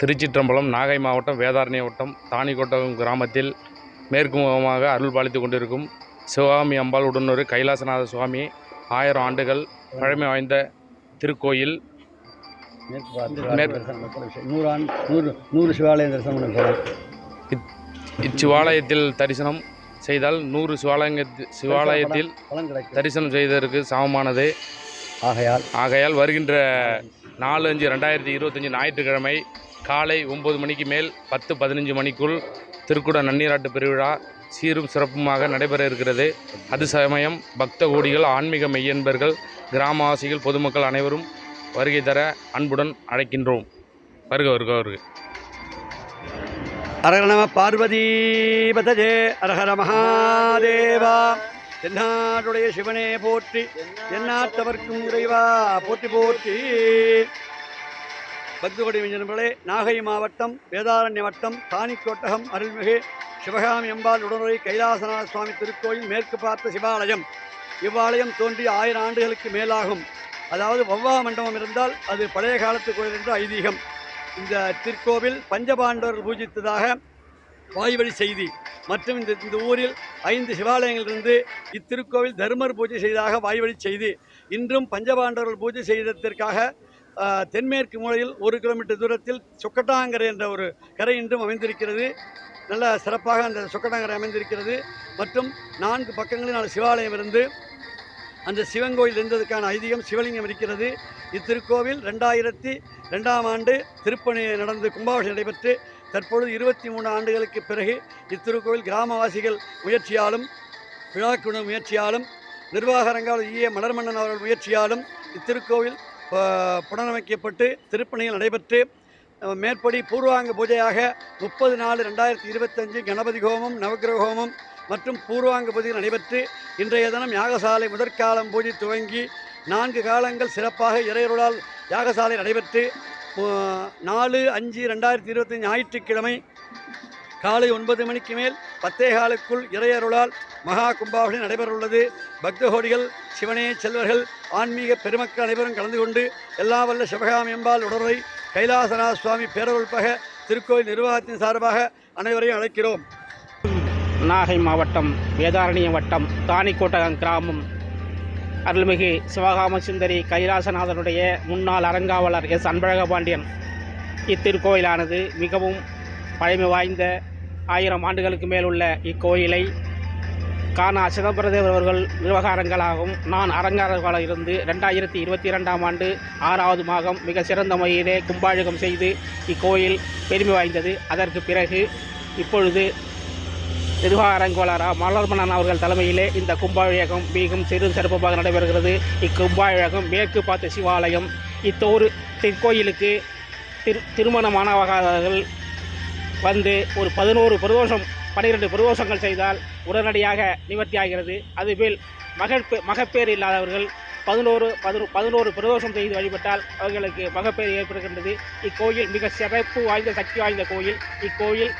திருச்சிற்றம்பலம் நாகை மாவட்டம் வேதாரண்ய வட்டம் தாணிக்கோட்டம் கிராமத்தில் மேற்கு முகமாக அருள் பாலித்து கொண்டிருக்கும் சிவகாமி அம்பாள் உடனொரு கைலாசநாத சுவாமி ஆயிரம் ஆண்டுகள் பழமை வாய்ந்த திருக்கோயில். நூறு நூறு நூறு சிவாலயம் தரிசனம் இச்சிவாலயத்தில் தரிசனம் செய்தால் நூறு சிவாலய சிவாலயத்தில் தரிசனம் செய்ததற்கு சமமானது ஆகையால் ஆகையால் வருகின்ற நாலு அஞ்சு ரெண்டாயிரத்தி இருபத்தஞ்சி ஞாயிற்றுக்கிழமை காலை ஒம்பது மணிக்கு மேல் பத்து பதினஞ்சு மணிக்குள் திருக்குட நன்னீராட்டு பெருவிழா சீரும் சிறப்புமாக நடைபெற இருக்கிறது. அது சமயம் பக்த கோடிகள் ஆன்மீக மெய்யன்பர்கள் கிராமவாசிகள் பொதுமக்கள் அனைவரும் வருகை தர அன்புடன் அழைக்கின்றோம். வருக வருக வருக. அரகர நம பார்வதி பதஜே அரஹர மகாதேவா. தென்னாடுடைய சிவனே போற்றி எந்நாட்டவர்க்கும் இறைவா போற்றி போற்றி. பக்தகோடி விஞ்சனங்களே நாகை மாவட்டம் வேதாரண்ய வட்டம் தானிக்கோட்டகம் அருள்மிகு சிவகாமி அம்பாள் உடனுரை கைலாசநாத சுவாமி திருக்கோயில் மேற்கு பார்த்த சிவாலயம். இவ்வாலயம் தோன்றி ஆயிரம் ஆண்டுகளுக்கு மேலாகும். அதாவது வவ்வா மண்டபம் இருந்தால் அது பழைய காலத்து கோயில் என்று ஐதீகம். இந்த திருக்கோவில் பஞ்சபாண்டவர்கள் பூஜித்ததாக வாய்வழி செய்தி. மற்றும் இந்த இந்த ஊரில் ஐந்து சிவாலயங்களிலிருந்து இத்திருக்கோவில் தர்மர் பூஜை செய்ததாக வாய்வழி செய்தி. இன்றும் பஞ்சபாண்டவர்கள் பூஜை செய்ததற்காக தென்மேற்கு மூலையில் ஒரு கிலோமீட்டர் தூரத்தில் சொக்கட்டாங்கரை என்ற ஒரு கரை இன்றும் அமைந்திருக்கிறது. நல்ல சிறப்பாக அந்த சொக்கட்டாங்கரை அமைந்திருக்கிறது. மற்றும் நான்கு பக்கங்களில் நாலு சிவாலயம் இருந்து அந்த சிவன் கோயில் இருந்ததுக்கான ஐதீகம் சிவலிங்கம் இருக்கிறது. இத்திருக்கோவில் ரெண்டாயிரத்தி ரெண்டாம் ஆண்டு திருப்பணி நடந்து கும்பாபிஷேகம் நடைபெற்று தற்பொழுது இருபத்தி மூணு ஆண்டுகளுக்கு பிறகு இத்திருக்கோவில் கிராமவாசிகள் முயற்சியாலும் விழாக்குழு முயற்சியாலும் நிர்வாகரங்கால் ஈய மலர்மன்னன் அவர்கள் முயற்சியாலும் இத்திருக்கோவில் புனரமைக்கப்பட்டு திருப்பணிகள் நடைபெற்று மேற்படி பூர்வாங்க பூஜையாக முப்பது நாலு ரெண்டாயிரத்தி இருபத்தஞ்சு கணபதி ஹோமம் நவகிரக ஹோமம் மற்றும் பூர்வாங்க பூஜைகள் நடைபெற்று இன்றைய தினம் யாகசாலை முதற்காலம் பூஜை துவங்கி நான்கு காலங்கள் சிறப்பாக இறையருளால் யாகசாலை நடைபெற்று நாலு அஞ்சு ரெண்டாயிரத்தி இருபத்தஞ்சு ஞாயிற்றுக்கிழமை காலை ஒன்பது மணிக்கு மேல் பத்தே காலுக்குள் இறையருளால் மகா கும்பாவளி நடைபெறவுள்ளது. பக்தகோடிகள் சிவனே செல்வர்கள் ஆன்மீக பெருமக்கள் அனைவரும் கலந்து கொண்டு எல்லா வல்ல சிவகாமி அம்பாள் உடலை கைலாசநாத சுவாமி பேரருள்பக திருக்கோயில் நிர்வாகத்தின் சார்பாக அனைவரையும் அழைக்கிறோம். நாகை மாவட்டம் வேதாரண்யம் வட்டம் தாணிக்கோட்டகம் கிராமம். அருள்மிகு சிவகாம சுந்தரி கைலாசநாதனுடைய முன்னாள் அறங்காவலர் எஸ். அன்பழக பாண்டியன் இத்திருக்கோயிலானது மிகவும் பழமை வாய்ந்த ஆயிரம் ஆண்டுகளுக்கு மேல் உள்ள இக்கோயிலை காணா சிதம்பரதேவர் அவர்கள் விவகாரங்களாகும் நான் அரங்காரர்களாக இருந்து ரெண்டாயிரத்தி இருபத்தி ரெண்டாம் ஆண்டு ஆறாவது மாதம் மிக சிறந்த முறையிலே கும்பாழகம் செய்து இக்கோயில் பெருமை வாய்ந்தது. அதற்கு பிறகு இப்பொழுது நிர்வாகரங்கோலரா மலர்மணன் அவர்கள் தலைமையிலே இந்த கும்பாழகம் மிகவும் சிறு சிறப்பாக நடைபெறுகிறது. இக்கும்பாழகம் மேற்கு பார்த்த சிவாலயம். இத்தோரு திருக்கோயிலுக்கு திரு திருமணமானவர்கள் வந்து ஒரு பதினோரு பிரதோஷம் பன்னிரெண்டு பிரதோஷங்கள் செய்தால் உடனடியாக நிவர்த்தி ஆகிறது. அதுபோல் மகப்பே மகப்பேறு இல்லாதவர்கள் பதினோரு பதினோ பதினோரு பிரதோஷம் செய்து வழிபட்டால் அவர்களுக்கு மகப்பேறு ஏற்படுகின்றது. இக்கோயில் மிக சிறப்பு வாய்ந்த சக்தி வாய்ந்த கோயில். இக்கோயில்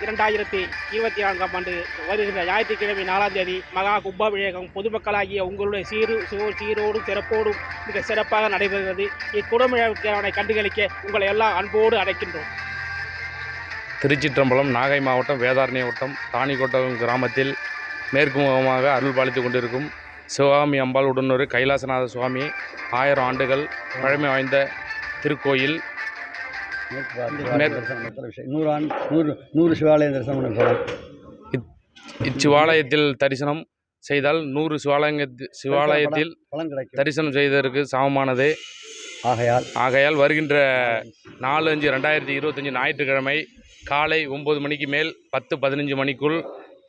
இரண்டாயிரத்தி இருபத்தி நான்காம் ஆண்டு வருகின்ற ஞாயிற்றுக்கிழமை நாலாம் தேதி மகா கும்பாபிஷேகம். பொதுமக்களாகிய உங்களுடைய சீரு சீ- சீரோடும் சிறப்போடும் மிக சிறப்பாக நடைபெறுகிறது. இக்குடமிழாவை கண்டுகளிக்க உங்களை எல்லாம் அன்போடு அழைக்கின்றோம். திருச்சிற்றம்பலம் நாகை மாவட்டம் வேதாரண்ய வட்டம் தாணிக்கோட்டம் கிராமத்தில் மேற்கு முகமாக அருள் பாலித்து கொண்டிருக்கும் சிவகாமி அம்பாள் உடனொரு கைலாசநாத சுவாமி ஆயிரம் ஆண்டுகள் பழமை வாய்ந்த திருக்கோயில். நூறு நூறு நூறு சிவாலயம் தரிசனம் இச்சிவாலயத்தில் தரிசனம் செய்தால் நூறு சிவாலய சிவாலயத்தில் தரிசனம் செய்ததற்கு சமமானது. ஆகையால் ஆகையால் வருகின்ற நாலு அஞ்சு ரெண்டாயிரத்தி இருபத்தஞ்சி ஞாயிற்றுக்கிழமை காலை ஒம்பது மணிக்கு மேல் பத்து பதினஞ்சு மணிக்குள்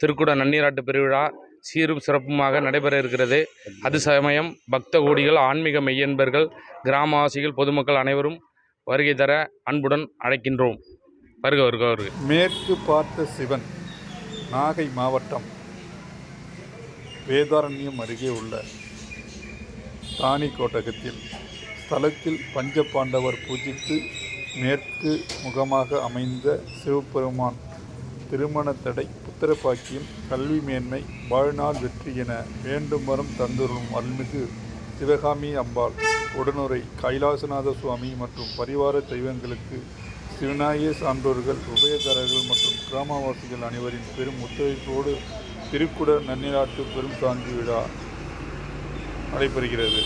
திருக்குட நன்னீராட்டு பெருவிழா சீரும் சிறப்புமாக நடைபெற இருக்கிறது. அது சமயம் பக்த கோடிகள் ஆன்மீக மெய்யன்பர்கள் கிராமவாசிகள் பொதுமக்கள் அனைவரும் வருகை தர அன்புடன் அழைக்கின்றோம். வருக வருக வருக. மேற்கு பார்த்த சிவன் நாகை மாவட்டம் வேதாரண்யம் அருகே உள்ள தானி கோட்டகத்தில் ஸ்தலத்தில் பஞ்சபாண்டவர் பூஜித்து மேற்கு முகமாக அமைந்த சிவபெருமான் திருமண தடை புத்திரபாக்கியம் கல்வி மேன்மை வாழ்நாள் வெற்றி என வேண்டும் வரம் தந்துரும் அருள்மிகு சிவகாமி அம்பாள். உடனுரை கைலாசநாத சுவாமி மற்றும் பரிவார தெய்வங்களுக்கு சிவநாய சான்றோர்கள் உபயதாரர்கள் மற்றும் கிராமவாசிகள் அனைவரின் பெரும் ஒத்துழைப்போடு திருக்குட நன்னிராட்டு பெரும் சாந்தி விழா நடைபெறுகிறது.